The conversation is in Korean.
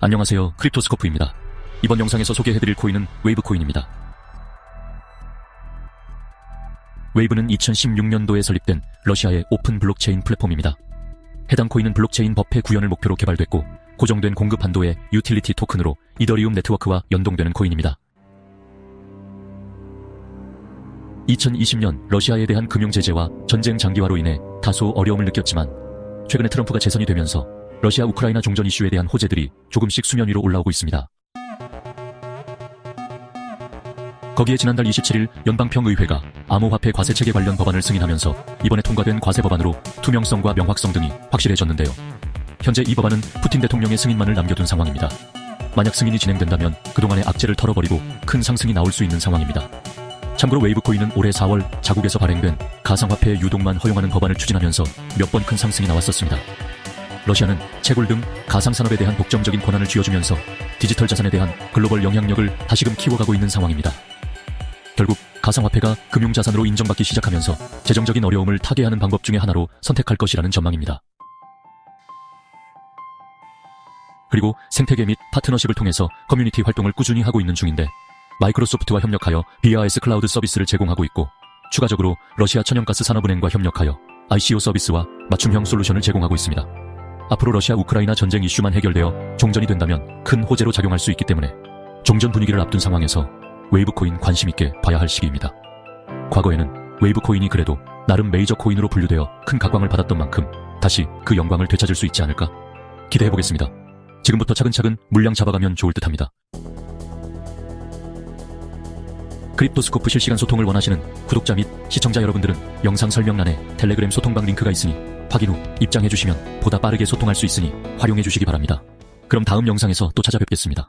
안녕하세요. 크립토스코프입니다. 이번 영상에서 소개해드릴 코인은 웨이브 코인입니다. 웨이브는 2016년도에 설립된 러시아의 오픈 블록체인 플랫폼입니다. 해당 코인은 블록체인 법회 구현을 목표로 개발됐고 고정된 공급 한도의 유틸리티 토큰으로 이더리움 네트워크와 연동되는 코인입니다. 2020년 러시아에 대한 금융 제재와 전쟁 장기화로 인해 다소 어려움을 느꼈지만 최근에 트럼프가 재선이 되면서 러시아 우크라이나 종전 이슈에 대한 호재들이 조금씩 수면 위로 올라오고 있습니다. 거기에 지난달 27일 연방평의회가 암호화폐 과세체계 관련 법안을 승인하면서 이번에 통과된 과세 법안으로 투명성과 명확성 등이 확실해졌는데요. 현재 이 법안은 푸틴 대통령의 승인만을 남겨둔 상황입니다. 만약 승인이 진행된다면 그동안의 악재를 털어버리고 큰 상승이 나올 수 있는 상황입니다. 참고로 웨이브코인은 올해 4월 자국에서 발행된 가상화폐의 유동만 허용하는 법안을 추진하면서 몇 번 큰 상승이 나왔었습니다. 러시아는 채굴 등 가상산업에 대한 독점적인 권한을 쥐어주면서 디지털 자산에 대한 글로벌 영향력을 다시금 키워가고 있는 상황입니다. 결국 가상화폐가 금융자산으로 인정받기 시작하면서 재정적인 어려움을 타개하는 방법 중의 하나로 선택할 것이라는 전망입니다. 그리고 생태계 및 파트너십을 통해서 커뮤니티 활동을 꾸준히 하고 있는 중인데 마이크로소프트와 협력하여 BRS 클라우드 서비스를 제공하고 있고 추가적으로 러시아 천연가스 산업은행과 협력하여 ICO 서비스와 맞춤형 솔루션을 제공하고 있습니다. 앞으로 러시아 우크라이나 전쟁 이슈만 해결되어 종전이 된다면 큰 호재로 작용할 수 있기 때문에 종전 분위기를 앞둔 상황에서 웨이브 코인 관심 있게 봐야 할 시기입니다. 과거에는 웨이브 코인이 그래도 나름 메이저 코인으로 분류되어 큰 각광을 받았던 만큼 다시 그 영광을 되찾을 수 있지 않을까 기대해 보겠습니다. 지금부터 차근차근 물량 잡아가면 좋을 듯합니다. 크립토스코프 실시간 소통을 원하시는 구독자 및 시청자 여러분들은 영상 설명란에 텔레그램 소통방 링크가 있으니 확인 후 입장해 주시면 보다 빠르게 소통할 수 있으니 활용해 주시기 바랍니다. 그럼 다음 영상에서 또 찾아뵙겠습니다.